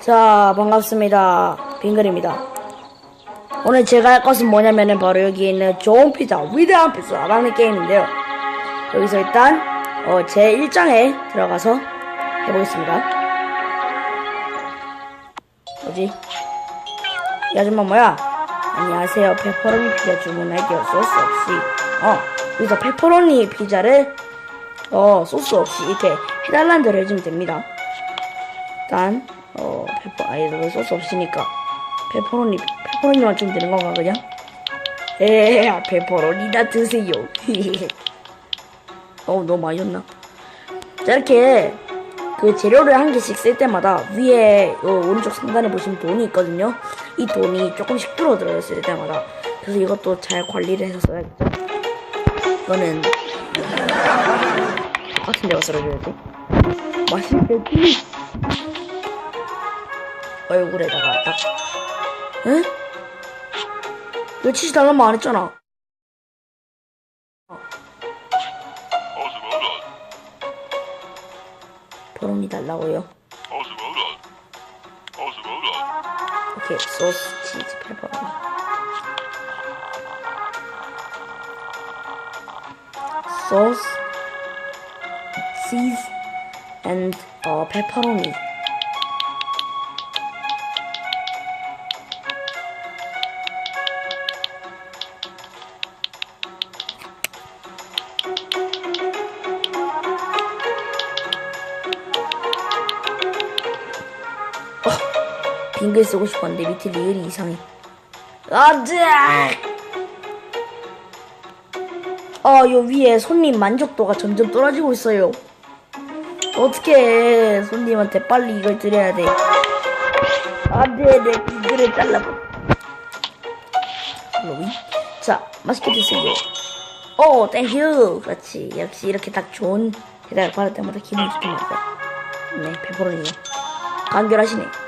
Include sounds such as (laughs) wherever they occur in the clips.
자, 반갑습니다. 빙글입니다. 오늘 제가 할 것은 뭐냐면은 바로 여기 있는 좋은 피자, 위대한 피자라는 게임인데요. 여기서 일단 어, 제 1장에 들어가서 해보겠습니다. 뭐지? 이 아줌마 뭐야? 안녕하세요. 페퍼로니 피자 주문할게요. 소스 없이. 어, 여기서 페퍼로니 피자를 어, 소스 없이 이렇게 해달라는 대로 해주면 됩니다. 일단 어 페퍼 아예 너 소스 없으니까 페퍼로니 페퍼로니만 좀 되는 건가 그냥? 에 페퍼로니나 드세요. (laughs) 어 너무 많이 줬나? 자 이렇게 그 재료를 한 개씩 쓸 때마다 위에 어, 오른쪽 상단에 보시면 돈이 있거든요. 이 돈이 조금씩 줄어들어요 쓸 때마다. 그래서 이것도 잘 관리를 해서 써야겠죠. 이거는 같은 데가 썰어줘야 돼. 맛있겠지? 얼굴에다가 딱. 응? 왜 치즈 달라면 안 했잖아. 어서오라, 버론이 달라고요. get sauce, cheese, pepperoni. Sauce, cheese, and uh, pepperoni. 퍼로니. 빙글 쓰고 싶었는데 밑에 리을이 이상해. 안돼! 아, 요 위에 손님 만족도가 점점 떨어지고 있어요. 어떻게 손님한테 빨리 이걸 드려야 돼. 안돼, 내 빙글을 잘라버. 로이? 자, 맛있게 드세요. 오, 땡큐. 그렇지. 역시 이렇게 딱 좋은 대답을 받을 때마다 기분이 좋답니다. 네, 페퍼로니. 간결하시네.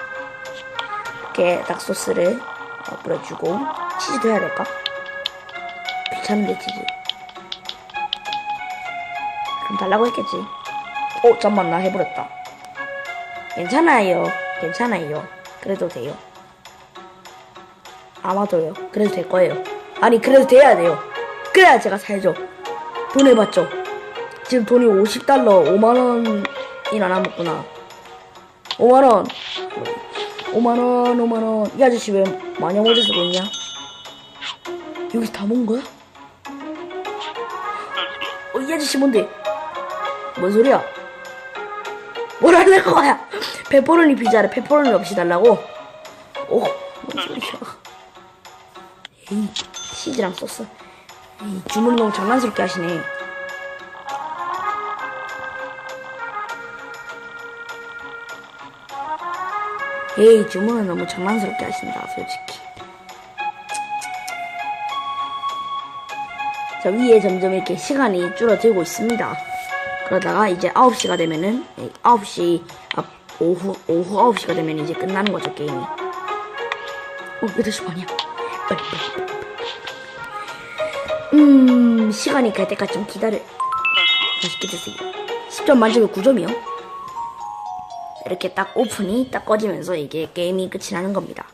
이렇게 닭소스를 어, 뿌려주고 치즈도 해야 될까? 귀찮은데 치즈. 그럼 달라고 했겠지. 어 잠만 나 해버렸다. 괜찮아요. 괜찮아요. 그래도 돼요. 아마도요. 그래도 될 거예요. 아니 그래도 돼야 돼요. 그래야 제가 살죠. 돈 해봤죠. 지금 돈이 50달러 5만원이나 남았구나. 5만원 5만원, 5만원. 이 아저씨 왜 마녀 모자 쓰고 있냐? 여기서 다 먹은 거야? 어, 이 아저씨 뭔데? 뭔 소리야? 뭐라는 거야? 페퍼로니 피자를 페퍼로니 없이 달라고? 오, 뭔 소리야? 에이, 치즈랑 소스. 에이, 주문 너무 장난스럽게 하시네. 에이 주문은 너무 장난스럽게 하신다 솔직히. 자 위에 점점 이렇게 시간이 줄어들고 있습니다. 그러다가 이제 9시가 되면은 9시 아, 오후 오후 9시가 되면 이제 끝나는 거죠 게임이. 어 8시 반이야. 음 시간이 갈 때까지 좀 기다려. 맛있게 드세요. 10점 만점에 9점이요 이렇게 딱 오픈이 딱 꺼지면서 이게 게임이 끝이 나는 겁니다.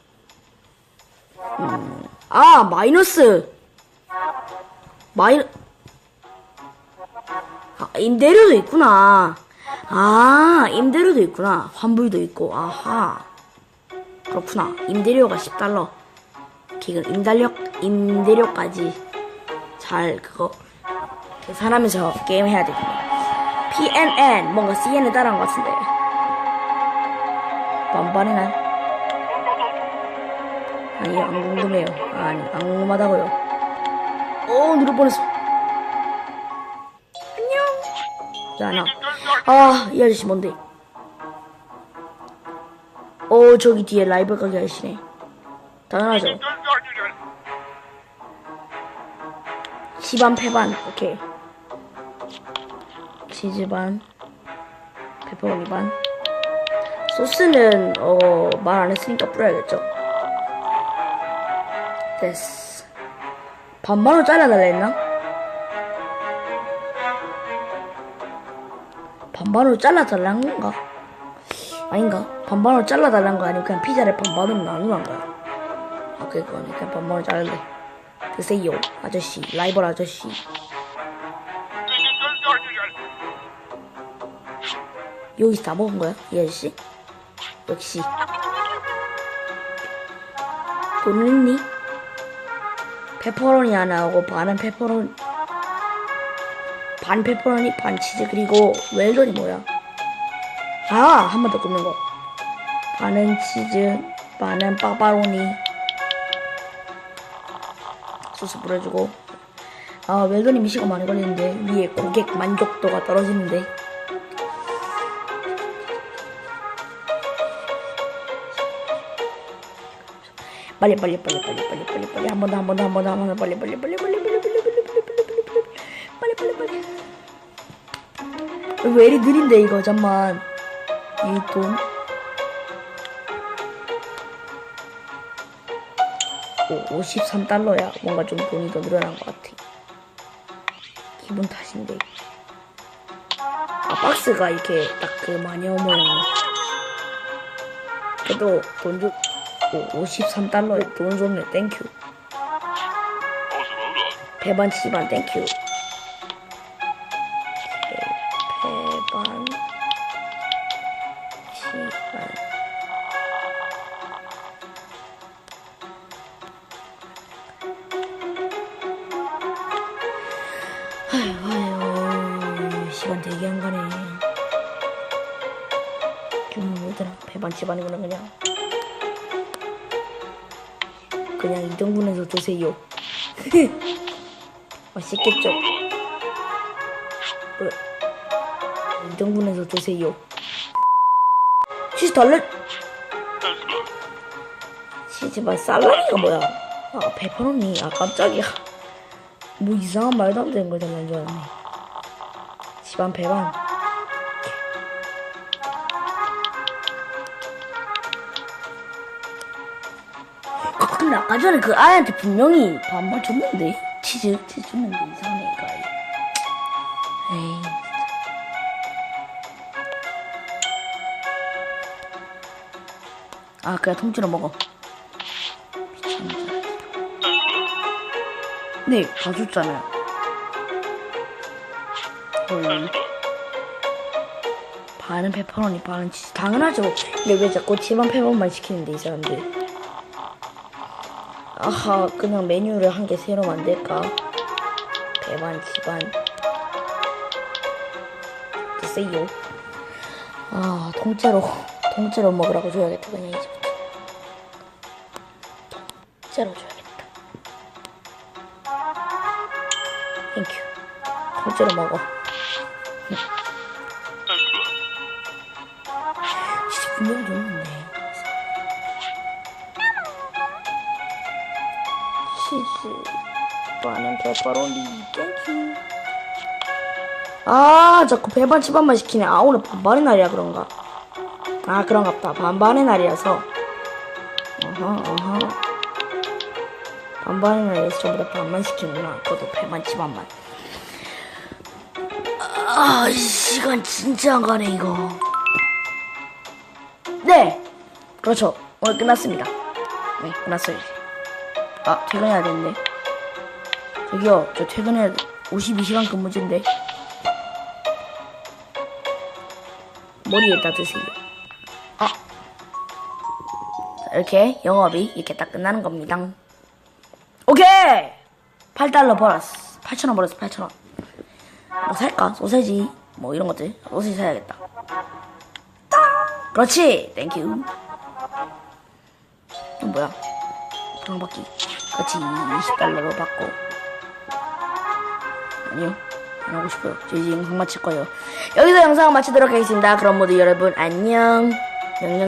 음, 아, 마이너스! 마이, 아, 임대료도 있구나. 아, 임대료도 있구나. 환불도 있고, 아하. 그렇구나. 임대료가 10달러. 지금 임달력, 임대료까지 잘 그거 계산하면서 게임 해야 되겠네요. PNN, 뭔가 CN에 따라한 것 같은데. 반반이나? 아니, 안 궁금해요. 아니, 안 궁금하다고요. 오, 누를 뻔했어. 안녕. 야, 나. 아, 이 아저씨 뭔데? 어, 저기 뒤에 라이브 가게 하시네. 당연하죠. 시반 패반, 오케이. 치즈 반, 페퍼로니 반. 소스는 어 말 안 했으니까 뿌려야겠죠. 됐어. 반반으로 잘라달라 했나? 반반으로 잘라달라는 건가? 아닌가? 반반으로 잘라달라는 거 아니면 그냥 피자를 반반으로 나누는 거야? 아, 그거네. 그냥 반반으로 자를래. 드세요, 아저씨. 라이벌 아저씨. 여기서 다 먹은 거야? 이 아저씨? 역시. 돈 있니? 페퍼로니 하나 하고 반은 페퍼로니 반 페퍼로니 반 치즈 그리고 웰던이 뭐야? 아! 한 번 더 굽는 거 반은 치즈 반은 빠바로니 소스 뿌려주고 아 웰던이 미시가 많이 걸리는데 위에 고객 만족도가 떨어지는데 빨리 빨리 빨리 빨리 빨리 빨리 빨리 한 번 더 한 번 더 한 번 더 한 번더 빨리 빨리 빨리 빨리 빨리 빨리 빨리 빨리 빨리 빨리 빨리 빨리 빨리 왜 이리 느린데 이거 잠만 이돈 오, 53달러야 뭔가 좀 돈이 더 늘어난 것 같아 기분 탓인데 아 박스가 이렇게 딱 그 마녀 모양이야 그래도 돈 좀, 오, 53달러에 돈 줬네, 땡큐. 배반 치반, 땡큐. 배반 치반. 아휴, 아휴, 시간 되게 안 가네. 좀 뭐더라, 배반 치반이구나, 그냥. 그냥 이 정도에서 드세요. (laughs) 맛있겠죠? 그래. 이 정도에서 드세요. 치즈 달래? 치즈발 살라미가 뭐야? 아, 페퍼로니. 아, 깜짝이야. 뭐 이상한 말도 안 되는 걸 달라는 줄 알았네. 집안 배반. 근데 아까 전에 그 아이한테 분명히 반반 줬는데? 치즈 치즈 줬는데 이상하네 이거. 에이. 아 그냥 통째로 먹어. 미친놈들 네다 줬잖아요. 헐. 반은 페퍼로니 반은 치즈. 당연하죠. 근데 왜 자꾸 집안 페퍼만 시키는데 이 사람들 아하 그냥 메뉴를 한 개 새로 만들까? 배반 기반. 드세요. 아 통째로 통째로 먹으라고 줘야겠다 그냥 이제부터. 통째로 줘야겠다. 땡큐 통째로 먹어. 진짜 분명히 줬는데 반은 페퍼로니 땡큐 아 자꾸 배반 치반만 시키네. 아 오늘 반반의 날이야 그런가? 아 그런갑다. 반반의 날이라서. 어허 어허. 반반의 날이라서 전부 다 반만 시키는구나. 그것도 배반 치반만. 아이 시간 진짜 안 가네 이거. 네! 그렇죠. 오늘 끝났습니다. 네 끝났어요. 아, 퇴근해야 되는데. 저기요, 저 퇴근해야 돼. 52시간 근무제인데. 머리에다 드세요. 아. 자, 이렇게 영업이 이렇게 딱 끝나는 겁니다. 오케이! 8달러 벌었어. 8천원 벌었어, 8천원. 뭐 살까? 소세지, 뭐 이런 것들. 소세지 사야겠다. 그렇지! 땡큐. 이건 뭐야? 방바퀴 같이 20달러로 받고 아니요? 안 하고 싶어요. 저 이제 영상 마칠 거예요. 여기서 영상 마치도록 하겠습니다. 그럼 모두 여러분 안녕. 영영